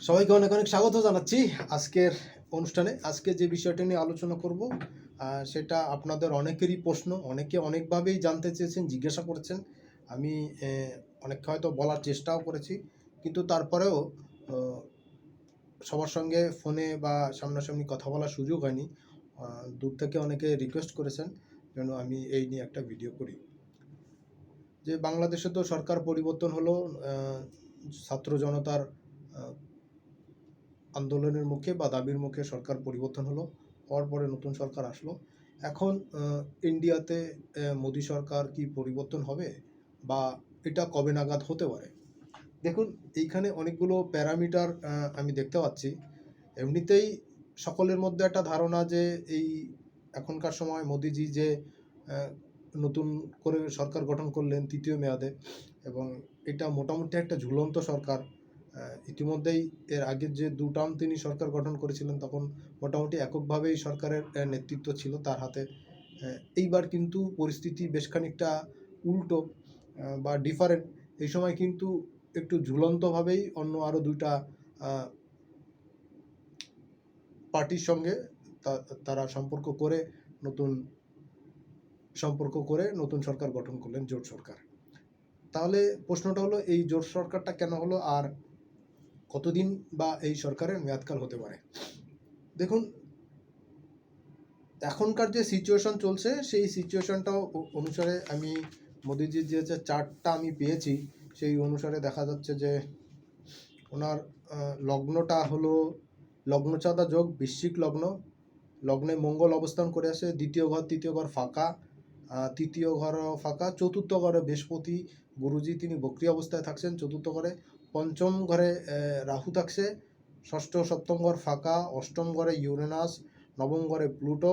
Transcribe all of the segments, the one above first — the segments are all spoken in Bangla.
সবাইকে অনেক অনেক স্বাগত জানাচ্ছি আজকের অনুষ্ঠানে। আজকে যে বিষয়টা নিয়ে আলোচনা করব সেটা আপনাদের অনেকেরই প্রশ্ন। অনেকে অনেকভাবেই জানতে চেয়েছেন, জিজ্ঞাসা করেছেন। আমি অনেক হয়তো বলার চেষ্টাও করেছি। কিন্তু তারপরেও সবার সঙ্গে ফোনে বা সামনাসামনি কথা বলার সুযোগ হয়নি। দূর থেকে অনেকে রিকোয়েস্ট করেছেন যেন আমি এই নিয়ে একটা ভিডিও করি। যে বাংলাদেশে তো সরকার পরিবর্তন হলো ছাত্র জনতার আন্দোলনের মুখে বা দাবির মুখে সরকার পরিবর্তন হলো, হওয়ার পরে নতুন সরকার আসলো। এখন ইন্ডিয়াতে মোদী সরকার কি পরিবর্তন হবে বা এটা কবে নাগাদ হতে পারে? দেখুন, এইখানে অনেকগুলো প্যারামিটার আমি দেখতে পাচ্ছি। এমনিতেই সকলের মধ্যে একটা ধারণা যে এই এখনকার সময় মোদিজি যে নতুন করে সরকার গঠন করলেন তৃতীয় মেয়াদে এবং এটা মোটামুটি একটা ঝুলন্ত সরকার ইতিমধ্যেই এর আগের যে দু টার্ম তিনি সরকার গঠন করেছিলেন, তখন মোটামুটি এককভাবেই সরকারের নেতৃত্ব ছিল তার হাতে। এইবার কিন্তু পরিস্থিতি বেশ খানিকটা উল্টো বা ডিফারেন্ট এই সময় কিন্তু একটু ঝুলন্তভাবেই অন্য আরও দুইটা পার্টির সঙ্গে তারা সম্পর্ক করে নতুন, সম্পর্ক করে নতুন সরকার গঠন করলেন জোট সরকার। তাহলে প্রশ্নটা হলো, এই জোট সরকারটা কেন হলো? আর কতদিন বা এই সরকারের মেয়াদকাল হতে পারে? দেখুন, এখনকার যে সিচুয়েশন চলছে, সেই সিচুয়েশনটা অনুসারে আমি মোদিজির যে যে চার্টটা আমি পেয়েছি, সেই অনুসারে দেখা যাচ্ছে যে, ওনার লগ্নটা হলো লগ্নচাঁদা যোগ, বৃশ্চিক লগ্ন। লগ্নে মঙ্গল অবস্থান করে আছে দ্বিতীয় ঘর, তৃতীয় ঘর ফাঁকা তৃতীয় ঘর ফাঁকা, চতুর্থ ঘরে বৃহস্পতি গুরুজি, তিনি বক্রি অবস্থায় থাকছেন চতুর্থ ঘরে। পঞ্চম ঘরে রাহু থাকছে। ষষ্ঠ, সপ্তম ঘর ফাঁকা। অষ্টম ঘরে ইউরেনাস। নবম ঘরে প্লুটো।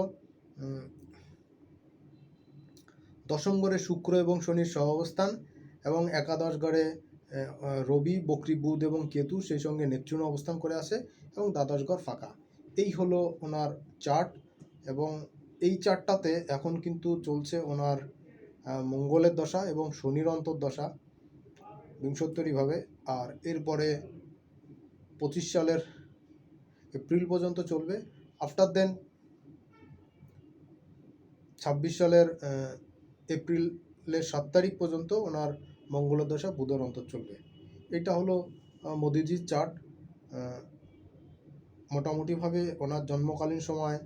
দশম ঘরে শুক্র এবং শনির সহ অবস্থান এবং একাদশ ঘরে রবি, বকরি, বুধ এবং কেতু সেই সঙ্গে নেপচুন অবস্থান করে আছে এবং দ্বাদশ ঘর ফাঁকা। এই হলো ওনার চার্ট এবং এই চার্টটাতে এখন কিন্তু চলছে ওনার মঙ্গলের দশা এবং শনির অন্তর অন্তর্দশা বিংশোত্তরীভাবে আর এরপরে পঁচিশ সালের এপ্রিল পর্যন্ত চলবে। আফটার দেন ছাব্বিশ সালের এপ্রিলের সাত তারিখ পর্যন্ত ওনার মঙ্গলদশা বুধের অন্তর চলবে। এটা হলো মোদিজির চার্ট। মোটামুটিভাবে ওনার জন্মকালীন সময়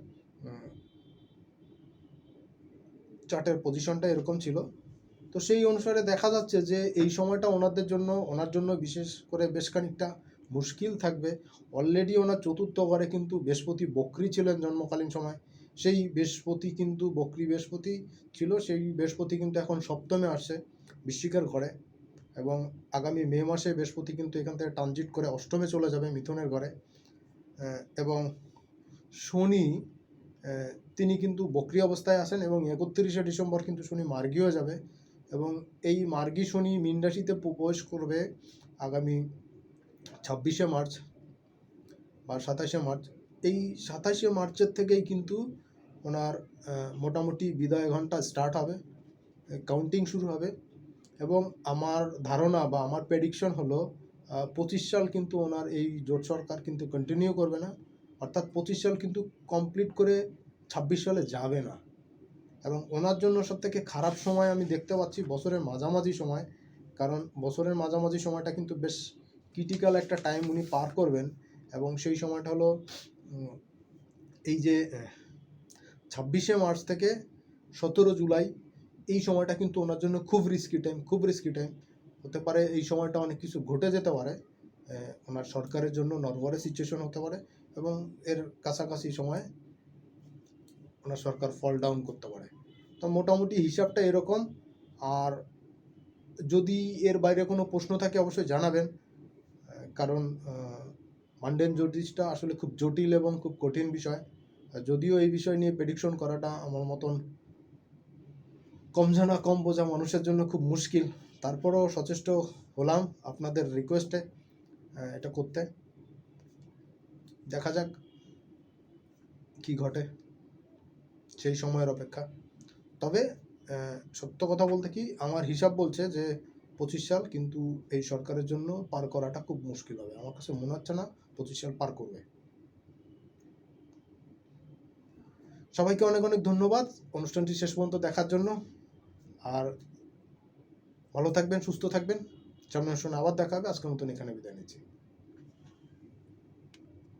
চার্টের পজিশনটা এরকম ছিল। তো সেই অনুসারে দেখা যাচ্ছে যে এই সময়টা ওনাদের জন্য, ওনার জন্য বিশেষ করে বেশ খানিকটা মুশকিল থাকবে। অলরেডি ওনার চতুর্থ ঘরে কিন্তু বৃহস্পতি বক্রি ছিলেন জন্মকালীন সময়। সেই বৃহস্পতি কিন্তু, বকরি বৃহস্পতি ছিল, সেই বৃহস্পতি কিন্তু এখন সপ্তমে আসছে বৃশ্চিকের ঘরে এবং আগামী মে মাসে বৃহস্পতি কিন্তু এখান থেকে ট্রানজিট করে অষ্টমে চলে যাবে মিথুনের ঘরে। এবং শনি তিনি কিন্তু বক্রি অবস্থায় আছেন এবং একত্রিশে ডিসেম্বর কিন্তু শনি মার্গী হয়ে যাবে। এবং এই মার্গী শনি মীন রাশিতে প্রবেশ করবে আগামী ছাব্বিশে মার্চ বা সাতাশে মার্চ। এই সাতাশে মার্চের থেকেই কিন্তু ওনার মোটামুটি বিদায় ঘণ্টা স্টার্ট হবে কাউন্টিং শুরু হবে এবং আমার ধারণা বা আমার প্রেডিকশন হলো পঁচিশ সাল কিন্তু ওনার এই জোট সরকার কিন্তু কন্টিনিউ করবে না। অর্থাৎ পঁচিশ সাল কিন্তু কমপ্লিট করে ছাব্বিশ সালে যাবে না। এবং ওনার জন্য সব থেকে খারাপ সময় আমি দেখতে পাচ্ছি বছরের মাঝামাঝি সময়, কারণ বছরের মাঝামাঝি সময়টা কিন্তু বেশ ক্রিটিক্যাল একটা টাইম উনি পার করবেন এবং সেই সময়টা হলো এই যে ছাব্বিশে মার্চ থেকে সতেরো জুলাই, এই সময়টা কিন্তু ওনার জন্য খুব রিস্কি টাইম খুব রিস্কি টাইম হতে পারে এই সময়টা অনেক কিছু ঘটে যেতে পারে ওনার সরকারের জন্য নরবরে সিচুয়েশন হতে পারে এবং এর কাছাকাছি সময়ে ওনার সরকার ফল ডাউন করতে পারে। তো মোটামুটি হিসাবটা এরকম। আর যদি এর বাইরে কোনো প্রশ্ন থাকে, অবশ্যই জানাবেন। কারণ মান্ডেন জ্যোতিষটা আসলে খুব জটিল এবং খুব কঠিন বিষয়। যদিও এই বিষয় নিয়ে প্রেডিকশন করাটা আমার মতন কম জানা কম বোঝা মানুষের জন্য খুব মুশকিল, তারপরও সচেষ্ট হলাম আপনাদের রিকোয়েস্টে এটা করতে। দেখা যাক কি ঘটে। সেই সময়ের অপেক্ষা। তবে সত্য কথা বলতে কি, আমার হিসাব বলছে যে পঁচিশ সাল কিন্তু এই সরকারের জন্য পার করাটা খুব মুশকিল হবে। আমার কাছে মনে হচ্ছে না পঁচিশ সাল পার করবে। সবাইকে অনেক অনেক ধন্যবাদ। অনুষ্ঠানটি শেষ পর্যন্ত দেখার জন্য। আর ভালো থাকবেন, সুস্থ থাকবেন। সামনে অনুষ্ঠানে আবার দেখা হবে। আজকের মতন এখানে বিদায় নিচ্ছি।